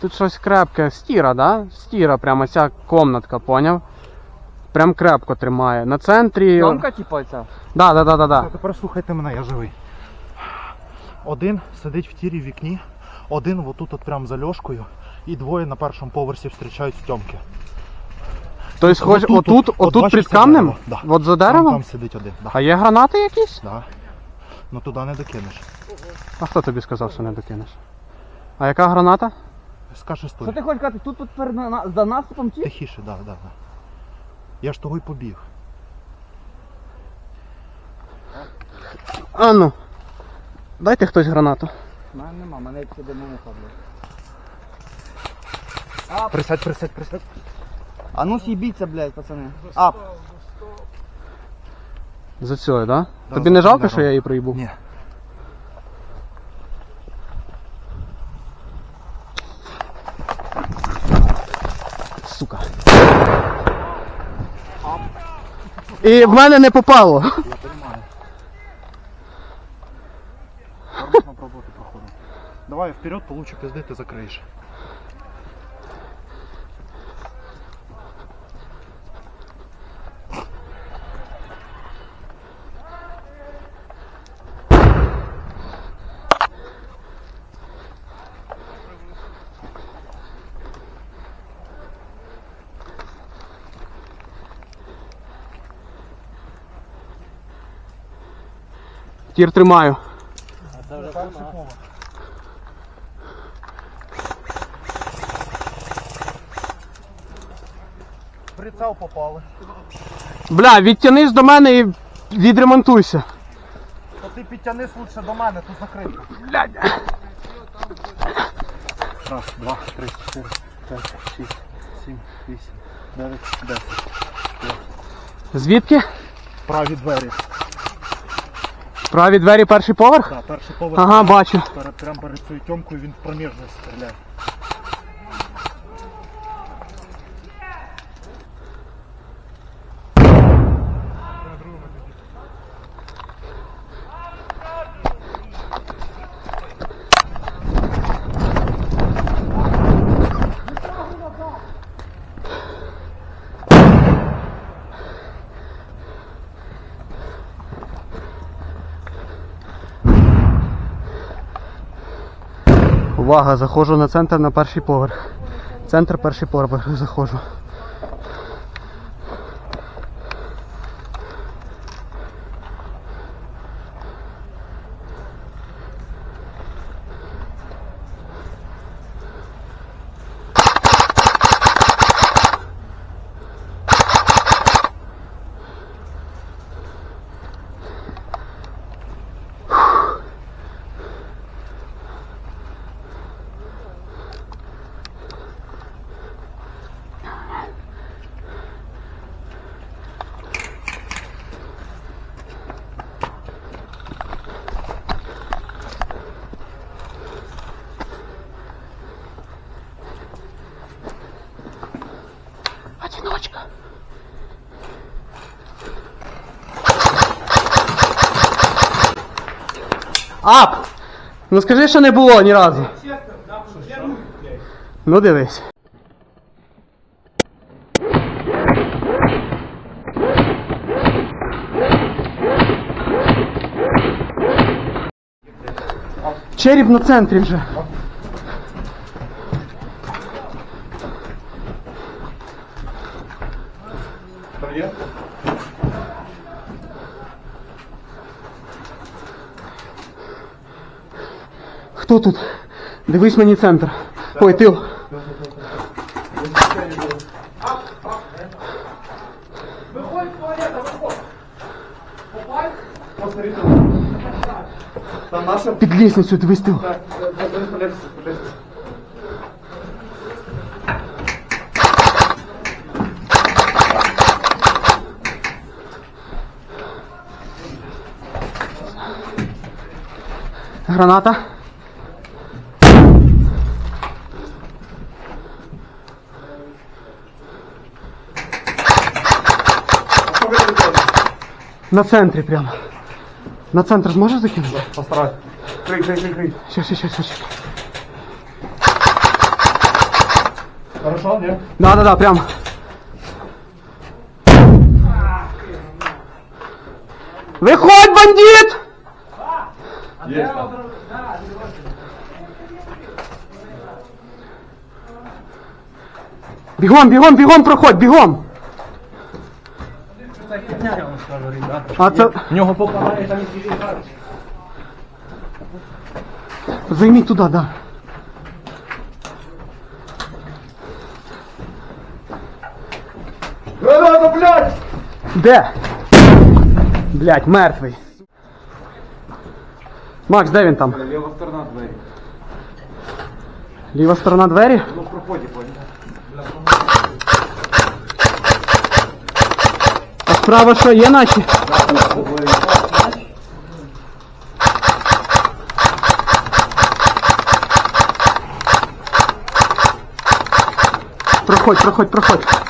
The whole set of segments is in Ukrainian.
Тут щось крепке. Стіра, да? Стіра, прямо ця комнатка, поняв? Прям крепко тримає. На центрі. Томка, типа, ця? Да, да, да, да, да. тепер слухайте мене, я живий. Один сидить в тірі в вікні, один отут от прям за льошкою, і двоє на першому поверсі зустрічають Тьомки. Тобто, хоч Отут, отут, от отут бачиш, під це камнем? дерево? Да. От за Там, деревом? там сидить один. Да. А є гранати якісь? Да. Ну туди не докинеш. А хто тобі сказав, що не докинеш? А яка граната? Скажи Що стой. ти хочеш сказати, тут, тут перед на- за наступом ті? Тихіше, да, да, да. Я ж того й побіг. А ну. Дайте хтось гранату. У мене нема, мене як сюди не блядь. Присядь, присядь, присядь. А ну с'їбіться, блядь, пацани. Ап. За цією, да? Да, Тобі за не жалко, що я її проїбу? Ні. І в мене не попало. Я понимаю. Давай вперед, получу пизди, ти закриєш. Тір тримаю. Поверх. Прицел попали. Бля, відтянись до мене і відремонтуйся. То ти підтянись лучше до мене, тут закрито. Блядь. Раз, два, три, чотири, п'ять, шість, сім, вісім, дев'ять, десять. Звідки? Праві двері. Праві двері перший поверх? Так, перший поверх. Ага, бачу. Прямо перед цією тьомкою він в проміжність стріляє. Увага, заходжу на центр на перший поверх. Центр перший поверх заходжу. Ап! Ну скажи, що не було ні разу. Ну дивись. Череп на центрі вже. Хто тут? Дивись мені центр. Ой, тил. Під лісницю дивись тил. Граната. На центрі прямо. На центр зможеш закинути? Постарайся. Крий, крий, крий, крий. Щас, щас, щас, щас. Хорошо, ні? Да, да, да, прям. Виходь, бандит! Бігом, бігом, бігом, проходь, бігом! А це... В нього попадає там і Займіть туди, да. Граната, блядь! Де? Блять, мертвий. Макс, де він там? Ліва сторона двері. Ліва сторона двері? Ну, в проході, понял. Справа що є наші? Проходь, проходь, проходь.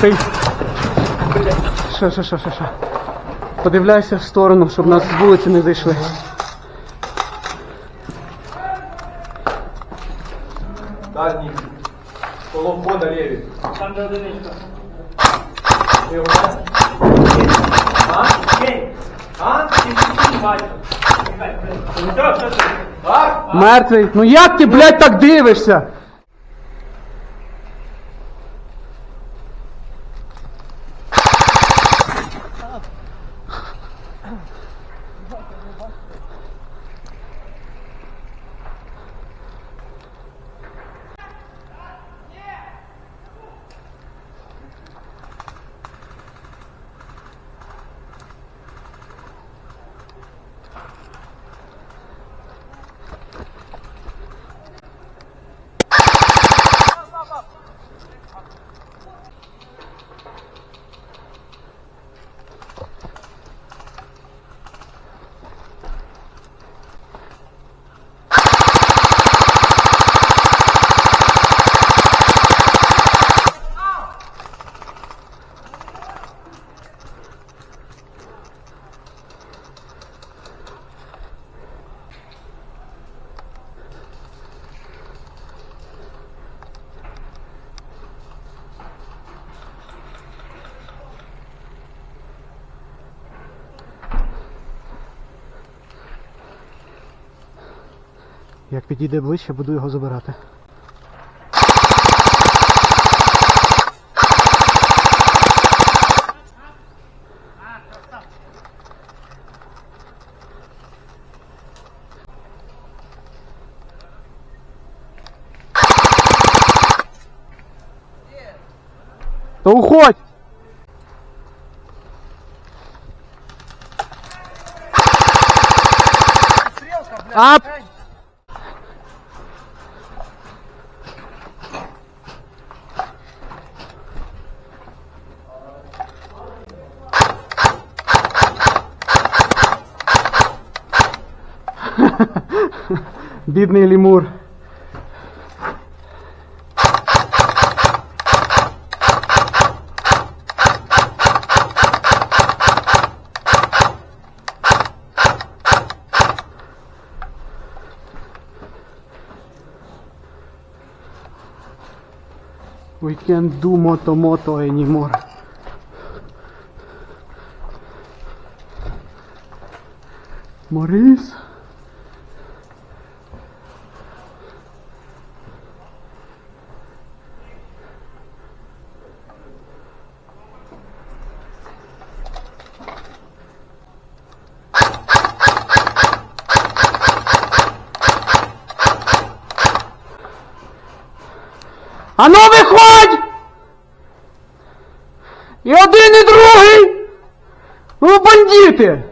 Пустий. Що, що, що, що, що. Подивляйся в сторону, щоб нас з вулиці не зайшли. Дальний. Коло входа левый. Там де одиничка. А? Ти. Ну ти? А? Мертвий. Ну як ти, блядь, так дивишся? Як підійде ближче, буду його забирати. То уходь! Ап! Бідний лімур. We can't do moto moto anymore. Морис? А ну виходь! І один, і другий! Ну, бандити!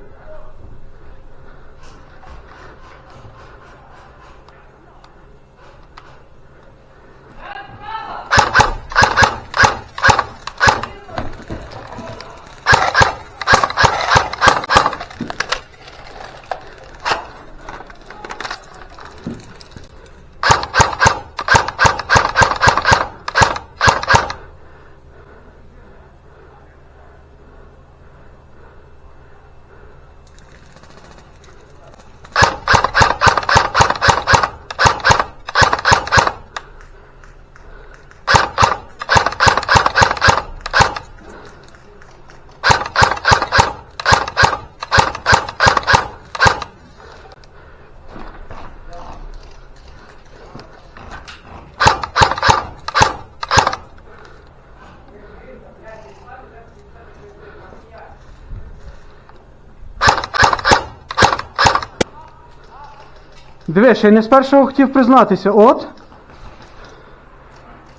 Диви, ще й не з першого хотів признатися. От.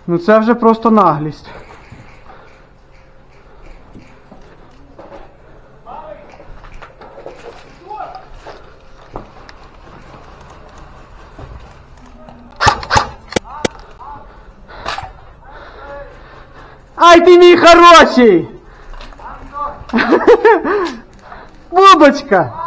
Ну це вже просто наглість. Ай ти мій хороший! Бубочка!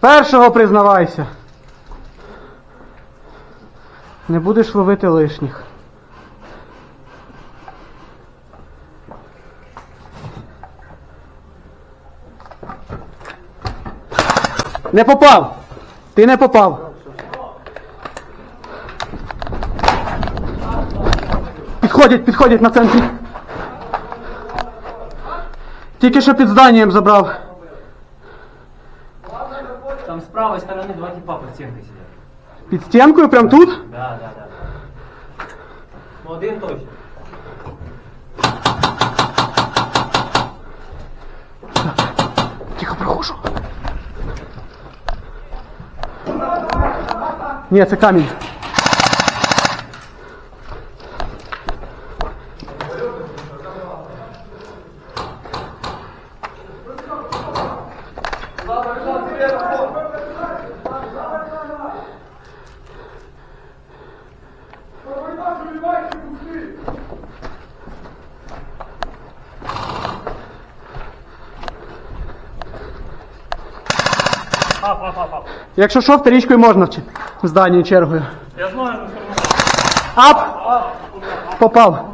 першого признавайся. Не будеш ловити лишніх. Не попав! Ти не попав. Підходять, підходять на центрі. Тільки що під зданням забрав. Там с правой стороны два типа под стенкой сидят. Під стінкою, прям тут? Да, да, да. Ну, один точно. Тихо, проходжу. Ні, це камінь. Якщо що, вторічкою можна вчити. ч- в чергою. Я знаю. Ап! Попав.